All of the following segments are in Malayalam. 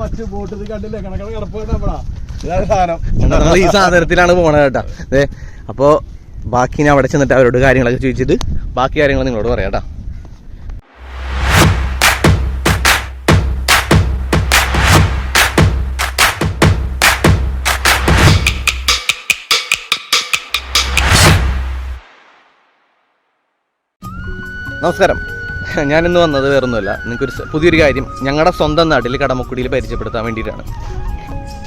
മറ്റു ബോട്ട് കണ്ടില്ലേ? കണക്കണ ഈ സാധനത്തിലാണ് പോണത് കേട്ടാ. അതെ അപ്പോ ബാക്കി ഞാൻ അവിടെ ചെന്നിട്ട് അവരോട് കാര്യങ്ങളൊക്കെ ചോദിച്ചിട്ട് ബാക്കി കാര്യങ്ങൾ നിങ്ങളോട് പറയാം കേട്ടാ. നമസ്കാരം. ഞാനിന്ന് വന്നത് വേറൊന്നുമല്ല. നിങ്ങൾക്കൊരു പുതിയൊരു കാര്യം. ഞങ്ങളുടെ സ്വന്തം നാട്ടിൽ കടമക്കുടിയിൽ പരിചയപ്പെടുത്താൻ വേണ്ടിയിട്ടാണ്.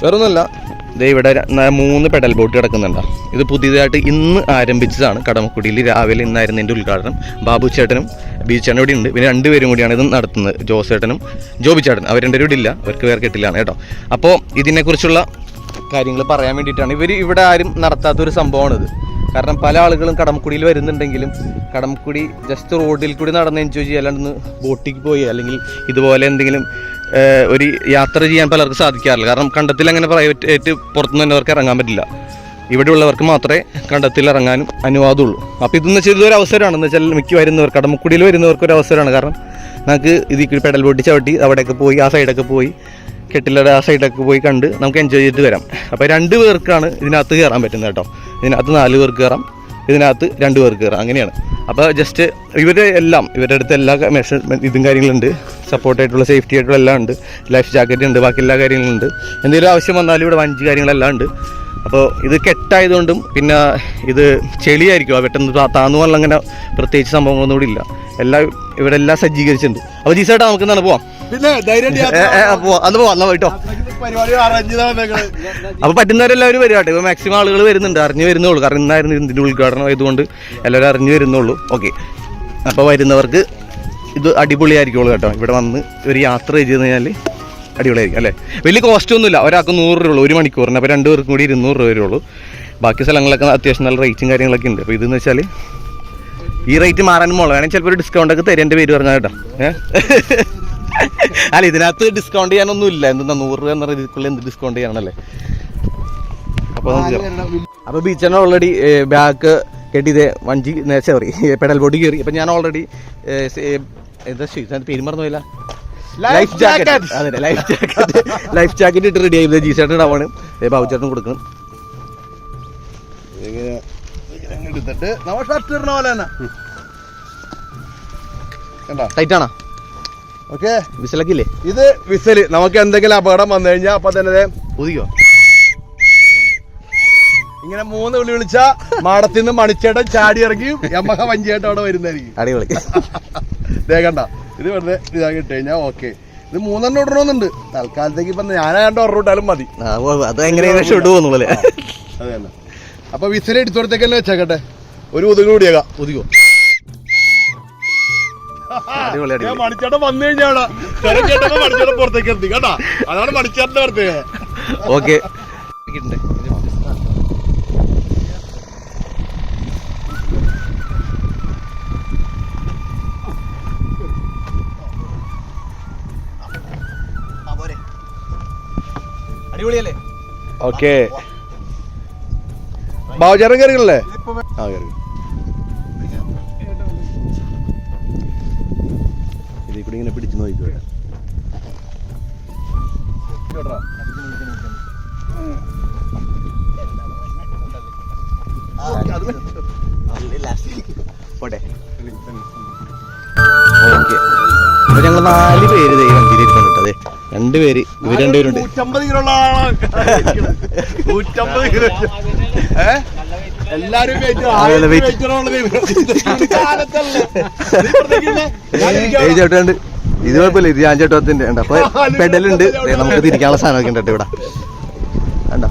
വേറൊന്നുമല്ല. ദേ ഇവിടെ മൂന്ന് പെഡൽ ബോട്ട് കിടക്കുന്നുണ്ട്. ഇത് പുതിയതായിട്ട് ഇന്ന് ആരംഭിച്ചതാണ് കടമക്കുടിയിൽ. രാവിലെ ഇന്നായിരുന്നു എന്റെ ഉദ്ഘാടനം. ബാബു ചേട്ടനും ബി ചേട്ടനും ഇവിടെ ഉണ്ട്. പിന്നെ രണ്ടുപേരും കൂടിയാണ് ഇത് നടത്തുന്നത്. ജോസ് ചേട്ടനും ജോബി ചേട്ടനും. അവർ രണ്ടുപേരും ഇവിടെ ഇല്ല. അവർക്ക് വേറെ കെട്ടില്ലാണ് കേട്ടോ. അപ്പോൾ ഇതിനെക്കുറിച്ചുള്ള കാര്യങ്ങൾ പറയാൻ വേണ്ടിയിട്ടാണ്. ഇവർ ഇവിടെ ആരും നടത്താത്തൊരു സംഭവമാണിത്. കാരണം പല ആളുകളും കടമക്കുടിയിൽ വരുന്നുണ്ടെങ്കിലും കടമക്കുടി ജസ്റ്റ് റോഡിൽ കൂടി നടന്ന് എൻജോയ് ചെയ്യുക അല്ലാണ്ട് ബോട്ടിക്ക് പോയി അല്ലെങ്കിൽ ഇതുപോലെ എന്തെങ്കിലും ഒരു യാത്ര ചെയ്യാൻ പലർക്കും സാധിക്കാറില്ല. കാരണം കണ്ടത്തിൽ അങ്ങനെ പ്രൈവറ്റ് ആയിട്ട് പുറത്തുനിന്ന് വന്നവർക്ക് ഇറങ്ങാൻ പറ്റില്ല. ഇവിടെയുള്ളവർക്ക് മാത്രമേ കണ്ടത്തിൽ ഇറങ്ങാനും അനുവാദമുള്ളൂ. അപ്പോൾ ഇതെന്ന് വെച്ചാൽ ഇതൊരു അവസരമാണ്. എന്ന് വെച്ചാൽ മിക്ക വരുന്നവർ കടമക്കുടിയിൽ വരുന്നവർക്ക് ഒരു അവസരമാണ്. കാരണം നമുക്ക് ഇതിൽ പെടൽ പൊട്ടി ചവിട്ടി അവിടെയൊക്കെ പോയി ആ സൈഡൊക്കെ പോയി. കെട്ടിലയുടെ ആ സൈഡൊക്കെ പോയി കണ്ട് നമുക്ക് എൻജോയ് ചെയ്തിട്ട് വരാം. അപ്പോൾ രണ്ട് പേർക്കാണ് ഇതിനകത്ത് കയറാൻ പറ്റുന്നത് കേട്ടോ. ഇതിനകത്ത് നാല് പേർക്ക് കയറാം ഇതിനകത്ത് രണ്ട് പേർക്ക് കയറാം അങ്ങനെയാണ്. അപ്പോൾ ജസ്റ്റ് ഇവരുടെ എല്ലാം ഇവരുടെ അടുത്ത് എല്ലാ മെഷർമെന്റ് ഇതും കാര്യങ്ങളുണ്ട്. സപ്പോർട്ട് ആയിട്ടുള്ള സേഫ്റ്റി ആയിട്ടുള്ള എല്ലാം ഉണ്ട്. ലൈഫ് ജാക്കറ്റ് ഉണ്ട് ബാക്കി എല്ലാ കാര്യങ്ങളും ഉണ്ട്. എന്തെങ്കിലും ആവശ്യം വന്നാലും ഇവിടെ വഞ്ചി കാര്യങ്ങളെല്ലാം ഉണ്ട്. അപ്പോൾ ഇത് കെട്ടായതുകൊണ്ടും പിന്നെ ഇത് ചെളിയായിരിക്കും. ആ പെട്ടെന്ന് താന്നു പോകാനുള്ള അങ്ങനെ പ്രത്യേകിച്ച് സംഭവങ്ങളൊന്നും കൂടി ഇല്ല. എല്ലാം ഇവിടെ എല്ലാം സജ്ജീകരിച്ചിട്ടുണ്ട്. അപ്പോൾ ജീസായിട്ട് നമുക്ക് എന്താണ് പോവാം. പിന്നെ ധൈര്യം അന്ന് ഞങ്ങൾ അപ്പൊ പറ്റുന്നവരെല്ലാവരും വരും ഇപ്പൊ മാക്സിമം ആളുകൾ വരുന്നുണ്ട്. അറിഞ്ഞു വരുന്നുള്ളൂ. കാരണം ഇന്നായിരുന്നു ഇതിന്റെ ഉദ്ഘാടനം ആയതുകൊണ്ട് എല്ലാവരും അറിഞ്ഞു വരുന്നുള്ളൂ. ഓക്കെ അപ്പൊ വരുന്നവർക്ക് ഇത് അടിപൊളിയായിരിക്കുള്ളൂ കേട്ടോ. ഇവിടെ വന്ന് ഒരു യാത്ര ചെയ്ത് കഴിഞ്ഞാൽ അടിപൊളിയായിരിക്കും അല്ലേ? വലിയ കോസ്റ്റ് ഒന്നുമില്ല. ഒരാൾക്ക് നൂറ് രൂപ ഉള്ളൂ ഒരു മണിക്കൂറിന്. അപ്പോൾ രണ്ട് പേർക്കും കൂടി ഇരുന്നൂറ് രൂപ വരുള്ളൂ. ബാക്കി സ്ഥലങ്ങളൊക്കെ അത്യാവശ്യം നല്ല റേറ്റും കാര്യങ്ങളൊക്കെ ഉണ്ട്. അപ്പോൾ ഇതെന്ന് വെച്ചാൽ ഈ റേറ്റ് മാറാനും മോളെ. വേണമെങ്കിൽ ചിലപ്പോൾ ഒരു ഡിസ്കൗണ്ട് ഒക്കെ തരും. എന്റെ പേര് പറഞ്ഞാൽ കേട്ടോ. ഏഹ് അല്ല ഇതിനകത്ത് ഡിസ്കൗണ്ട് ചെയ്യാനൊന്നും ഇല്ല എന്താ നൂറ് രൂപ എന്ന് രീതിക്കുള്ള എന്ത് ഡിസ്കൗണ്ട് ചെയ്യാനല്ലേ അപ്പൊ അപ്പോൾ കേറാം. അപ്പൊ ബീച്ചറിന് ഓൾറെഡി ബാക്ക് കെട്ടിയത് വഞ്ചി സോറി പെഡൽ ബോഡി കയറി അപ്പൊ ഞാൻ ഓൾറെഡി എന്താ ചെയ്ത് പേര് മറന്നു പോയില്ല ലൈഫ് ജാക്കറ്റ്. അതെ ലൈഫ് ജാക്കറ്റ് ലൈഫ് ജാക്കറ്റ് ഇട്ട് റെഡി ആയി ജി ചേട്ടൻ ഇടാവാണ് ബാബു ചേട്ടൻ കൊടുക്കണം. ഇങ്ങനെ ഓക്കെ? വിസലക്കില്ലേ? ഇത് വിസൽ. നമുക്ക് എന്തെങ്കിലും അപകടം വന്നു കഴിഞ്ഞാൽ അപ്പൊ തന്നെ പുതിയോ ഇങ്ങനെ മൂന്ന് വിളി വിളിച്ച മാടത്തിൽ നിന്ന് മണിച്ചേട്ടൻ ചാടി ഇറങ്ങി യമഹ വഞ്ചിയായിട്ട് അവിടെ വരുന്നതായിരിക്കും. അടിപൊളി. ദേ കണ്ട. ഇത് വെറുതെ ഇതാക്കി ഇട്ട് കഴിഞ്ഞാൽ ഓക്കെ. ഇത് മൂന്നെണ്ണം ഇടണമെന്നുണ്ട്. തൽക്കാലത്തേക്ക് ഇപ്പൊ ഞാനാണ്ട് ഓർഡർ ഇട്ടാലും മതി. അത് അപ്പൊ വിസിൽ എടുത്തോടത്തേക്ക് തന്നെ വെച്ചേക്കട്ടെ? ഒരു ഉതുക് കൂടിയേക്കാം. മണിച്ചേട്ടൻ വന്നു കഴിഞ്ഞാൽ കേട്ടപ്പോ മണിച്ചേട്ടൻ പുറത്തേക്ക് എത്തി. കേട്ടാ? അതാണ് മണിച്ചേട്ടന്റെ പ്രത്യേകത. ഓക്കെ. അടിപൊളിയല്ലേ? ഓക്കെ. ബാബുചേട്ടൻ കയറികളല്ലേ ആ കയറി ഇതിൽ കൂടി ഇങ്ങനെ പിടിച്ചു നോക്കിക്കോ. പോട്ടെ. ഓക്കെ. അപ്പൊ ഞങ്ങൾ നാല് പേര് ദൈവം അതെ രണ്ടുപേര് ഇവർ രണ്ടുപേരുണ്ട് നൂറ്റമ്പത് കിലോ ഉള്ള ആളാണ്. നൂറ്റമ്പത് കിലോ. ഏ? എല്ലാരും ഇത് കുഴപ്പമില്ല ഇത് ഞാൻ ചേട്ടത്തിന്റെ ഉണ്ട്. അപ്പൊ പെഡലുണ്ട്. നമുക്ക് തിരിക്കാനുള്ള സാധനമൊക്കെ ഉണ്ട് ഇവിടെ. കണ്ടോ?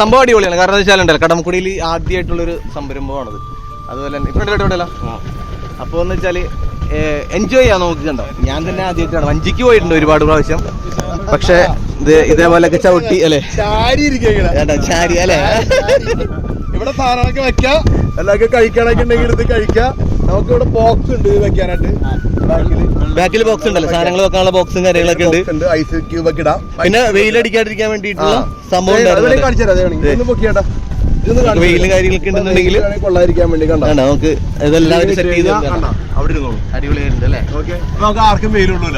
സംഭവം അടിപൊളിയാണ്. കാരണം എന്താ വെച്ചാലുണ്ടല്ലോ കടമക്കുടിയിൽ ആദ്യമായിട്ടുള്ളൊരു സംരംഭമാണത്. അതുപോലെ തന്നെ ഇപ്പൊ ഉണ്ടല്ലോ അപ്പോൾ എന്ന് വെച്ചാൽ എൻജോയ് ചെയ്യാൻ നോക്കിയിട്ടുണ്ടോ ഞാൻ തന്നെ ആദ്യമായിട്ടാണ്. വഞ്ചിക്ക് പോയിട്ടുണ്ട് ഒരുപാട് പ്രാവശ്യം. പക്ഷെ ഇത് ഇതേപോലെ ചവിട്ടി അല്ലേ? ചാരി ഇരിക്കുക ചാരി അല്ലേ? ഇവിടെ സാധനങ്ങളൊക്കെ വെക്കാം. എല്ലാവർക്കും കഴിക്കാനൊക്കെ ഉണ്ടെങ്കിൽ എടുത്ത് കഴിക്കാം. നമുക്ക് ഇവിടെ ബോക്സ് ഉണ്ട് ഇത് വെക്കാനായിട്ട്. ബാക്കിൽ ബോക്സ് ഉണ്ടല്ലോ. സാധനങ്ങൾ വെക്കാനുള്ള ബോക്സും കാര്യങ്ങളൊക്കെ ഉണ്ട്. ഉണ്ട് ഐസ് ക്യൂബ് ഒക്കെ ഇടാം. പിന്നെ വെയിലടിക്കാതിരിക്കാൻ വേണ്ടിയിട്ടുള്ള വേണ്ടിട്ടുള്ള സംഭവം കാണിച്ചു തരാം, പൊക്കിയേട്ടാ. വെയിലും കാര്യങ്ങളൊക്കെ ഉണ്ടെന്നുണ്ടെങ്കിൽ കൊള്ളാതിരിക്കാൻ വേണ്ടി കണ്ടോ? നമുക്ക് ഇതെല്ലാവരും സെറ്റ് ചെയ്ത് കണ്ടോ? അവിടെ ഇരുന്നോളൂ. അടിപൊളിയായിട്ടുണ്ട് അല്ലേ? ഓക്കെ. നമുക്ക് ആർക്കും വെയിലുള്ളൂ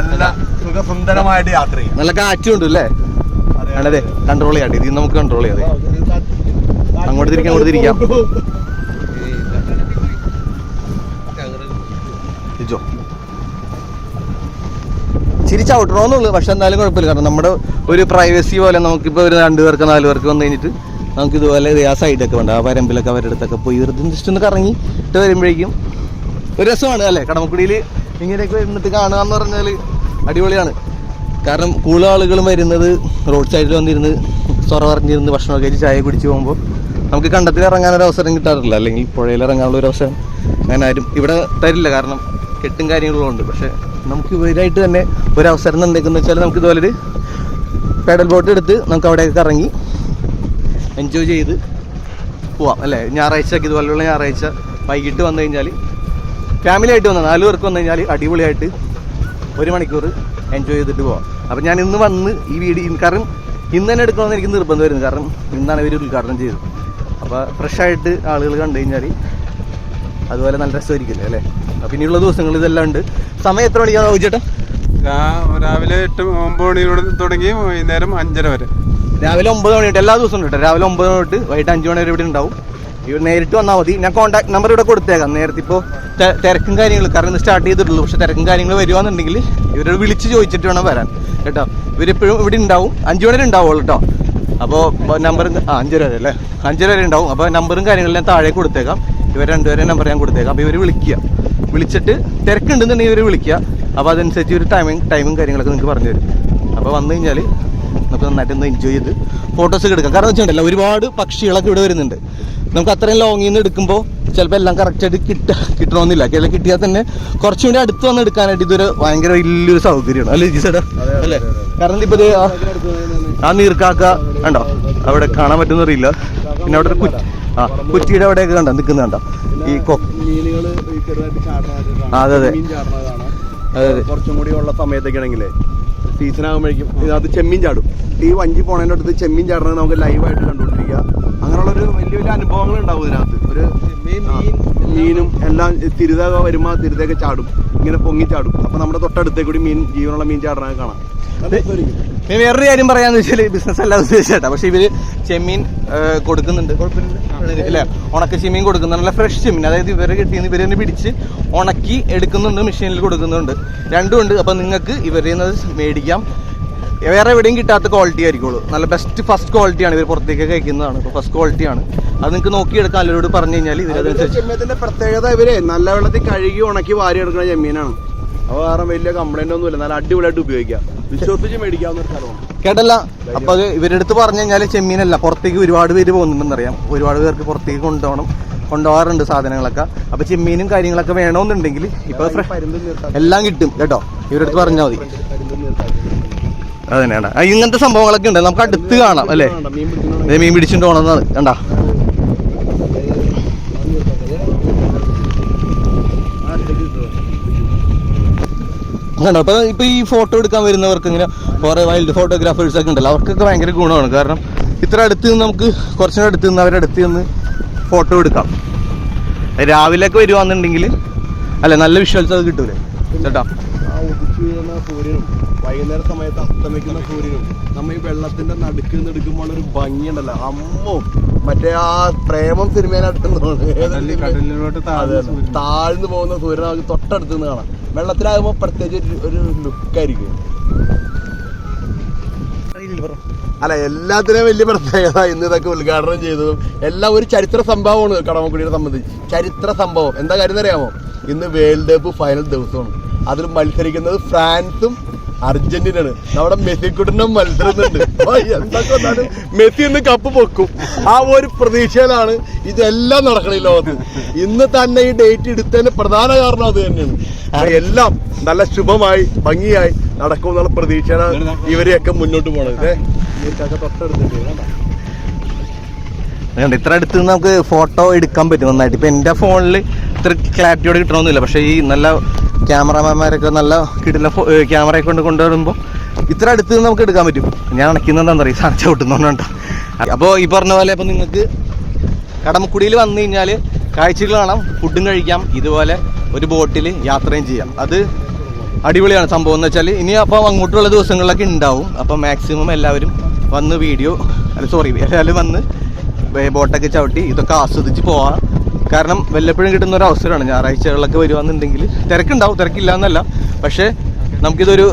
അല്ല. സുഖസുന്ദരമായിട്ട് യാത്ര ചെയ്യാം. നല്ല കാറ്റുണ്ട് അല്ലേ അതെ, കൺട്രോൾ ചെയ്യാട്ടെ ഇതിൽ നമുക്ക് കൺട്രോൾ ചെയ്യാതെ അങ്ങോട്ട് തിരിക്കാം, അങ്ങോട്ട് തിരിക്കാം. ഇജോ. ചിരി ചവിട്ടണമെന്നുള്ളു പക്ഷെ എന്തായാലും കുഴപ്പമില്ല. കാരണം നമ്മുടെ ഒരു പ്രൈവസി പോലെ നമുക്കിപ്പോൾ ഒരു രണ്ട് പേർക്ക് നാല് പേർക്ക് വന്നു കഴിഞ്ഞിട്ട് നമുക്ക് ഇതുപോലെ ആ സൈഡൊക്കെ ഉണ്ട് ആ വരമ്പിലൊക്കെ അവരുടെ അടുത്തൊക്കെ പോയി വെറുതെ ജസ്റ്റ് ഒന്ന് കറങ്ങി ഇട്ട് വരുമ്പോഴേക്കും ഒരു രസമാണ് അല്ലേ? കടമക്കുടിയിൽ ഇങ്ങനെയൊക്കെ ഇരുന്നിട്ട് കാണുക എന്ന് പറഞ്ഞാൽ അടിപൊളിയാണ്. കാരണം കൂടുതൽ ആളുകളും വരുന്നത് റോഡ് സൈഡിൽ വന്നിരുന്ന് സൊറ പറഞ്ഞിരുന്ന് കഴിച്ച് ചായ കുടിച്ച് പോകുമ്പോൾ നമുക്ക് കണ്ടത്തിൽ ഇറങ്ങാനൊരു അവസരം കിട്ടാറില്ല. അല്ലെങ്കിൽ പുഴയിൽ ഇറങ്ങാനുള്ള ഒരു അവസരം അങ്ങനെ ആരും ഇവിടെ തരില്ല. കാരണം കെട്ടും കാര്യങ്ങളും ഉണ്ട്. പക്ഷേ നമുക്ക് ഇവരായിട്ട് തന്നെ ഒരു അവസരം തന്നേക്കെന്ന് വെച്ചാൽ നമുക്ക് ഇതുപോലെ ഒരു പെഡൽ ബോട്ട് എടുത്ത് നമുക്ക് അവിടെയൊക്കെ ഇറങ്ങി എൻജോയ് ചെയ്ത് പോവാം. അല്ലേ? ഞായറാഴ്ചയൊക്കെ ഇതുപോലെയുള്ള ഞായറാഴ്ച വൈകിട്ട് വന്നു കഴിഞ്ഞാൽ ഫാമിലി ആയിട്ട് വന്നാൽ നാല് പേർക്ക് വന്നു കഴിഞ്ഞാൽ അടിപൊളിയായിട്ട് ഒരു മണിക്കൂർ എൻജോയ് ചെയ്തിട്ട് പോവാം. അപ്പം ഞാൻ ഇന്ന് വന്ന് ഈ വീഡിയോ കാരണം ഇന്ന് തന്നെ എടുക്കണമെന്ന് എനിക്ക് നിർബന്ധം വരുന്നു. കാരണം ഇന്നാണ് ഇവർ ഉദ്ഘാടനം ചെയ്തത്. അപ്പോൾ ഫ്രഷായിട്ട് ആളുകൾ കണ്ടു കഴിഞ്ഞാൽ അതുപോലെ നല്ല രസമായിരിക്കില്ലേ അല്ലേ? അപ്പം ഇനിയുള്ള ദിവസങ്ങൾ ഇതെല്ലാം ഉണ്ട്. സമയം എത്ര മണിക്കാണ് ചേട്ടാ രാവിലെ എട്ട് ഒമ്പത് മണിയോട് തുടങ്ങി വൈകുന്നേരം അഞ്ചര വരെ. രാവിലെ ഒമ്പത് മണി തൊട്ട് എല്ലാ ദിവസവും ഉണ്ട് കേട്ടോ. രാവിലെ ഒമ്പത് മണി തൊട്ട് വൈകിട്ട് അഞ്ച് മണി വരെ ഇവിടെ ഉണ്ടാവും. ഇവർ നേരിട്ട് വന്നാൽ മതി. ഞാൻ കോൺടാക്ട് നമ്പർ ഇവിടെ കൊടുത്തേക്കാം. നേരത്തെ ഇപ്പോൾ തിരക്കും കാര്യങ്ങൾ കാരണം ഇന്ന് സ്റ്റാർട്ട് ചെയ്തിട്ടുള്ളൂ. പക്ഷെ തിരക്കും കാര്യങ്ങൾ വരുവാന്നുണ്ടെങ്കിൽ ഇവരോട് വിളിച്ച് ചോദിച്ചിട്ട് വേണം വരാൻ. കേട്ടോ? ഇവരെപ്പോഴും ഇവിടെ ഉണ്ടാവും. അഞ്ച് മണി വരെ ഉണ്ടാവുള്ളൂ കേട്ടോ. അപ്പോൾ നമ്പർ ആ അഞ്ചര വരെ അല്ലേ? അഞ്ചര വരെ ഉണ്ടാവും. അപ്പോൾ നമ്പറും കാര്യങ്ങളും ഞാൻ താഴെ കൊടുത്തേക്കാം. ഇവർ രണ്ടുപേരെ നമ്പർ ഞാൻ കൊടുത്തേക്കാം. അപ്പോൾ ഇവർ വിളിക്കുക. വിളിച്ചിട്ട് തിരക്കുണ്ടെന്നുണ്ടെങ്കിൽ ഇവർ വിളിക്കുക. അപ്പോൾ അതനുസരിച്ച് ഒരു ടൈമിങ് ടൈമും കാര്യങ്ങളൊക്കെ നിങ്ങൾക്ക് പറഞ്ഞു തരും. അപ്പോൾ വന്നു കഴിഞ്ഞാൽ നമുക്ക് നന്നായിട്ട് ഒന്ന് എൻജോയ് ചെയ്ത് ഫോട്ടോസ് ഒക്കെ എടുക്കാം. കാരണം വെച്ചിട്ടുണ്ടല്ലോ ഒരുപാട് പക്ഷികളൊക്കെ ഇവിടെ വരുന്നുണ്ട്. നമുക്ക് അത്രയും ലോങ്ങിൽ നിന്ന് എടുക്കുമ്പോൾ ചിലപ്പോൾ എല്ലാം കറക്റ്റായിട്ട് കിട്ട കിട്ടണമെന്നില്ല അല്ലെങ്കിൽ കിട്ടിയാൽ തന്നെ കുറച്ചും കൂടി അടുത്ത് വന്ന് എടുക്കാനായിട്ട് ഇതൊരു ഭയങ്കര വലിയൊരു സൗകര്യമാണ്. അല്ലേ ജിസേട്ടാ അല്ലേ? കാരണം ഇപ്പോൾ ഇത് ആ- നീർക്കാക്ക കണ്ടോ? അവിടെ കാണാൻ പറ്റുന്നറിയില്ല പിന്നെ അവിടെ ഒരു കുറ്റി ആ കുറ്റിയുടെ അവിടെയൊക്കെ കണ്ടോ? നിൽക്കുന്ന കണ്ടോ? ഈ അതെ, അതെ. അതെ അതെ. കുറച്ചും കൂടി ഉള്ള സമയത്തൊക്കെ ആണെങ്കിലേ സീസൺ ആകുമ്പോഴേക്കും ഇതിനകത്ത് ചെമ്മീൻ ചാടും. ഈ വഞ്ചി പോണതിന്റെ അടുത്ത് ചെമ്മീൻ ചാടുന്നത് നമുക്ക് ലൈവായിട്ട് കണ്ടുകൊണ്ടിരിക്കുക. അങ്ങനെയുള്ളൊരു വലിയ വലിയ അനുഭവങ്ങൾ ഉണ്ടാവും ഇതിനകത്ത്. ഒരു മീനും എല്ലാം തിരുത വരുമ്പോൾ തിരുതൊക്കെ ചാടും. ഇങ്ങനെ പൊങ്ങി ചാടും. അപ്പോൾ നമ്മുടെ തൊട്ടടുത്തേക്കൂടി മീൻ ജീവനുള്ള മീൻ ചാടണത് കാണാം. പിന്നെ വേറൊരു കാര്യം പറയാന്ന് വെച്ചാൽ ബിസിനസ് അല്ല ഉദ്ദേശിച്ചേട്ടാ പക്ഷെ ഇവർ ചെമ്മീൻ കൊടുക്കുന്നുണ്ട്. കുഴപ്പമില്ല. അല്ലേ ഉണക്ക ചെമ്മീൻ കൊടുക്കുന്നുണ്ട് നല്ല ഫ്രഷ് ചെമ്മീൻ. അതായത് ഇവരെ കിട്ടിയെന്ന് ഇവരെ തന്നെ പിടിച്ച് ഉണക്കി എടുക്കുന്നുണ്ട് മെഷീനിൽ കൊടുക്കുന്നുണ്ട്. രണ്ടും ഉണ്ട്. അപ്പൊ നിങ്ങൾക്ക് ഇവരിൽ നിന്ന് മേടിക്കാം. വേറെ എവിടെയും കിട്ടാത്ത ക്വാളിറ്റി ആയിരിക്കുള്ളൂ. നല്ല ബെസ്റ്റ് ഫസ്റ്റ് ക്വാളിറ്റിയാണ് ഇവർ പുറത്തേക്ക് കഴിക്കുന്നതാണ്. ഇപ്പോൾ ഫസ്റ്റ് ക്വാളിറ്റിയാണ് അത് നിങ്ങൾക്ക് നോക്കിയെടുക്കാൻ എല്ലാവരോട് പറഞ്ഞു കഴിഞ്ഞാൽ ചെമ്മീനത്തിന്റെ പ്രത്യേകത ഇവർ നല്ല വെള്ളത്തിൽ കഴുകി ഉണക്കി വാരി എടുക്കുന്ന ചെമ്മീനാണ്. അത് കാരണം വലിയ കംപ്ലൈന്റ് ഒന്നുമില്ല. നല്ല അടിപൊളിയായിട്ട് ഉപയോഗിക്കാം. വിശ്വസിച്ച് മേടിക്കാവുന്ന ഒരു സ്ഥലമാണ്. കേട്ടല്ല അപ്പൊ അത് ഇവരെടുത്ത് പറഞ്ഞു കഴിഞ്ഞാൽ ചെമ്മീനല്ല പുറത്തേക്ക് ഒരുപാട് പേര് പോകുന്നുണ്ടെന്നറിയാം. ഒരുപാട് പേർക്ക് പുറത്തേക്ക് കൊണ്ടുപോകണം കൊണ്ടുപോകാറുണ്ട് സാധനങ്ങളൊക്കെ. അപ്പൊ ചെമ്മീനും കാര്യങ്ങളൊക്കെ വേണമെന്നുണ്ടെങ്കിൽ ഇപ്പൊ എല്ലാം കിട്ടും കേട്ടോ. ഇവരെടുത്ത് പറഞ്ഞാൽ മതി. അതന്നെയാണ് ഇങ്ങനത്തെ സംഭവങ്ങളൊക്കെ ഉണ്ട്. നമുക്ക് അടുത്ത് കാണാം അല്ലേ? മീൻ പിടിച്ചിട്ട് പോണെന്നാണ് കണ്ടാ? കണ്ടോ അപ്പൊ ഇപ്പൊ ഈ ഫോട്ടോ എടുക്കാൻ വരുന്നവർക്ക് ഇങ്ങനെ കുറെ വൈൽഡ് ഫോട്ടോഗ്രാഫേഴ്സ് ഒക്കെ ഉണ്ടല്ലോ അവർക്കൊക്കെ ഭയങ്കര ഗുണമാണ്. കാരണം ഇത്ര അടുത്ത് നിന്ന് നമുക്ക് കുറച്ചുകൂടെ അടുത്ത് നിന്ന് അവരുടെ അടുത്ത് നിന്ന് ഫോട്ടോ എടുക്കാം. രാവിലെ ഒക്കെ വരുവാന്നുണ്ടെങ്കിൽ അല്ലെ നല്ല വിഷ്വൽസ് അത് കിട്ടൂലേ? ചേട്ടാ ആ ഉദിച്ചു സൂര്യനും വൈകുന്നേര സമയത്ത് അസ്തമിക്കുന്ന സൂര്യനും നമ്മ ഈ വെള്ളത്തിന്റെ നടുക്ക് നിന്ന് എടുക്കുമ്പോൾ ഒരു ഭംഗിയുണ്ടല്ലോ അമ്മോ മറ്റേ ആ പ്രേമം കടലിൽ- കടലിലോട്ട് താഴ്ന്ന പോകുന്ന സൂര്യൻ നമുക്ക് തൊട്ടടുത്ത് നിന്ന് കാണാം. വെള്ളത്തിലാകുമ്പോൾ പ്രത്യേകിച്ച് ഒരു- ഒരു ലുക്കായിരിക്കും. അല്ല എല്ലാത്തിനും വലിയ പ്രത്യേകത ഇന്ന് ഇതൊക്കെ ഉദ്ഘാടനം ചെയ്തതും എല്ലാം ഒരു ചരിത്ര സംഭവമാണ് കടമക്കുടിയെ സംബന്ധിച്ച് ചരിത്ര സംഭവം. എന്താ കാര്യം അറിയാമോ? ഇന്ന് വേൾഡ് കപ്പ് ഫൈനൽ ദിവസമാണ്. അതിൽ മത്സരിക്കുന്നത് ഫ്രാൻസും അർജന്റീനയാണ്. നമ്മുടെ മെസ്സിക്കുട്ടനും മത്സരമുണ്ട് മെസ്സി ഇന്ന് കപ്പ് പൊക്കും ആ ഒരു പ്രതീക്ഷയിലാണ് ഇതെല്ലാം നടക്കണ ലോകത്ത്. ഇന്ന് തന്നെ ഈ ഡേറ്റ് എടുത്തതിന് പ്രധാന കാരണം അത് തന്നെയാണ്. എല്ലാം നല്ല ശുഭമായി ഭംഗിയായി നടക്കും എന്നുള്ള പ്രതീക്ഷയാണ് ഇവരെയൊക്കെ മുന്നോട്ട് പോണത്. ഇത്ര അടുത്ത് നമുക്ക് ഫോട്ടോ എടുക്കാൻ പറ്റും നന്നായിട്ട്. ഇപ്പം എന്റെ ഫോണിൽ ഇത്ര ക്ലാരിറ്റിയോടെ കിട്ടണമെന്നില്ല പക്ഷേ ഈ നല്ല ക്യാമറമാന്മാരൊക്കെ നല്ല കിടില ക്യാമറയെ കൊണ്ട് കൊണ്ടുവരുമ്പോൾ ഇത്ര അടുത്ത് നിന്ന് നമുക്ക് എടുക്കാൻ പറ്റും. ഞാൻ അണയ്ക്കുന്നത് എന്താണെന്ന് അറിയാം സാധനം അപ്പോൾ ഈ പറഞ്ഞ പോലെ അപ്പോൾ നിങ്ങൾക്ക് കടമക്കുടിയിൽ വന്നു കഴിഞ്ഞാൽ കാഴ്ചകൾ കാണാം ഫുഡും കഴിക്കാം ഇതുപോലെ ഒരു ബോട്ടിൽ യാത്രയും ചെയ്യാം. അത് അടിപൊളിയാണ് സംഭവം. എന്ന് വെച്ചാൽ ഇനി അപ്പോൾ അങ്ങോട്ടുള്ള ദിവസങ്ങളിലൊക്കെ ഉണ്ടാവും. അപ്പോൾ മാക്സിമം എല്ലാവരും വന്ന് വീഡിയോ അല്ല സോറി എല്ലാവരും വന്ന് ബോട്ടൊക്കെ ചവിട്ടി ഇതൊക്കെ ആസ്വദിച്ച് പോവാം. കാരണം വല്ലപ്പോഴും കിട്ടുന്ന ഒരു അവസരമാണ്. ഞായറാഴ്ചകളിലൊക്കെ വരുവാന്നുണ്ടെങ്കിൽ തിരക്കുണ്ടാവും. തിരക്കില്ല എന്നല്ല പക്ഷേ നമുക്കിതൊരു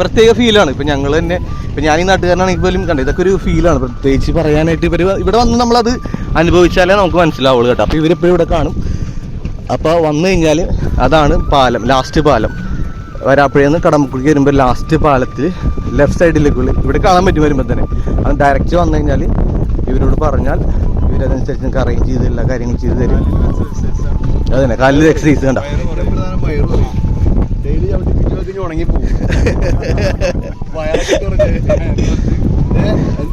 പ്രത്യേക ഫീലാണ് ഇപ്പം ഞങ്ങൾ തന്നെ ഇപ്പം ഞാൻ ഈ നാട്ടുകാരനാണെങ്കിൽ പോലും കണ്ടത് ഇതൊക്കെ ഒരു ഫീലാണ് പ്രത്യേകിച്ച് പറയാനായിട്ട് ഇവർ ഇവിടെ വന്ന് നമ്മളത് അനുഭവിച്ചാലേ നമുക്ക് മനസ്സിലാവുള്ളൂ കേട്ടോ. അപ്പോൾ ഇവരെപ്പോഴും ഇവിടെ കാണും. അപ്പോൾ വന്നു കഴിഞ്ഞാൽ അതാണ് പാലം ലാസ്റ്റ് പാലം. വരാപ്പുഴയിൽ കടമ്പക്കുടിക്ക് വരുമ്പോൾ ലാസ്റ്റ് പാലത്തിൽ ലെഫ്റ്റ് സൈഡിലേക്കുള്ളിൽ ഇവിടെ കാണാൻ പറ്റും വരുമ്പോൾ തന്നെ. അത് ഡയറക്റ്റ് വന്നു കഴിഞ്ഞാൽ ഇവരോട് പറഞ്ഞാൽ ഇവരതനുസരിച്ച് നിങ്ങൾക്ക് അറേഞ്ച് ചെയ്ത് എല്ലാ കാര്യങ്ങളും ചെയ്ത് തരും. അതന്നെ കാലിൽ എക്സസൈസ് കണ്ട?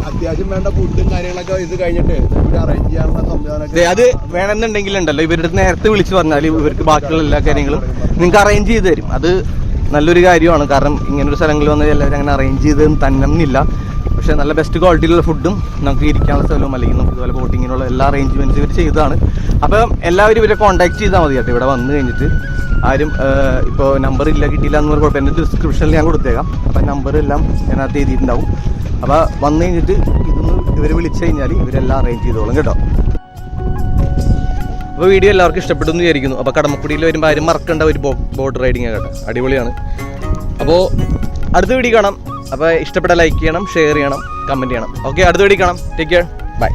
അത്യാവശ്യം വേണ്ട ഫുഡും കാര്യങ്ങളൊക്കെ ഇത് കഴിഞ്ഞിട്ട് അറേഞ്ച് ചെയ്യാനുള്ള അത് വേണമെന്നുണ്ടെങ്കിൽ ഉണ്ടല്ലോ ഇവരുടെ നേരത്തെ വിളിച്ച് പറഞ്ഞാൽ ഇവർക്ക് ബാക്കിയുള്ള എല്ലാ കാര്യങ്ങളും നിങ്ങൾക്ക് അറേഞ്ച് ചെയ്ത് തരും. അത് നല്ലൊരു കാര്യമാണ്. കാരണം ഇങ്ങനൊരു സ്ഥലങ്ങളിൽ വന്നാൽ എല്ലാവരും അങ്ങനെ അറേഞ്ച് ചെയ്ത് തന്നെന്നില്ല. പക്ഷേ നല്ല ബെസ്റ്റ് ക്വാളിറ്റിയിലുള്ള ഫുഡും നമുക്ക് ഇരിക്കാനുള്ള സ്ഥലവും അല്ലെങ്കിൽ നമുക്ക് ഇതുപോലെ ബോട്ടിങ്ങിനുള്ള എല്ലാ അറേഞ്ച്മെന്റ്സും ഇവർ ചെയ്തതാണ്. അപ്പം എല്ലാവരും ഇവരെ കോൺടാക്ട് ചെയ്താൽ മതി കേട്ടോ. ഇവിടെ വന്നു കഴിഞ്ഞിട്ട് ആരും ഇപ്പോൾ നമ്പർ ഇല്ല കിട്ടിയില്ല എന്ന് കുഴപ്പം എന്റെ ഡിസ്ക്രിപ്ഷനിൽ ഞാൻ കൊടുത്തേക്കാം. അപ്പം നമ്പർ എല്ലാം ഞാനകത്ത് എഴുതിയിട്ടുണ്ടാവും. അപ്പോൾ വന്നു കഴിഞ്ഞിട്ട് ഇതൊന്ന് ഇവർ വിളിച്ചു കഴിഞ്ഞാൽ ഇവരെല്ലാം അറേഞ്ച് ചെയ്തോളും കേട്ടോ. അപ്പോൾ വീഡിയോ എല്ലാവർക്കും ഇഷ്ടപ്പെട്ടു എന്ന് വിചാരിക്കുന്നു. അപ്പോൾ കടമക്കുടിയിൽ വരുമ്പോൾ ആരും മറക്കേണ്ട ഒരു ബോട്ട് റൈഡിങ് കേട്ടോ. അടിപൊളിയാണ്. അപ്പോൾ അടുത്ത വീഡിയോ കാണാം. അപ്പോൾ ഇഷ്ടപ്പെട്ട ലൈക്ക് ചെയ്യണം ഷെയർ ചെയ്യണം കമന്റ് ചെയ്യണം. ഓക്കെ അടുത്ത വീഡിയോ കാണാം. Take care bye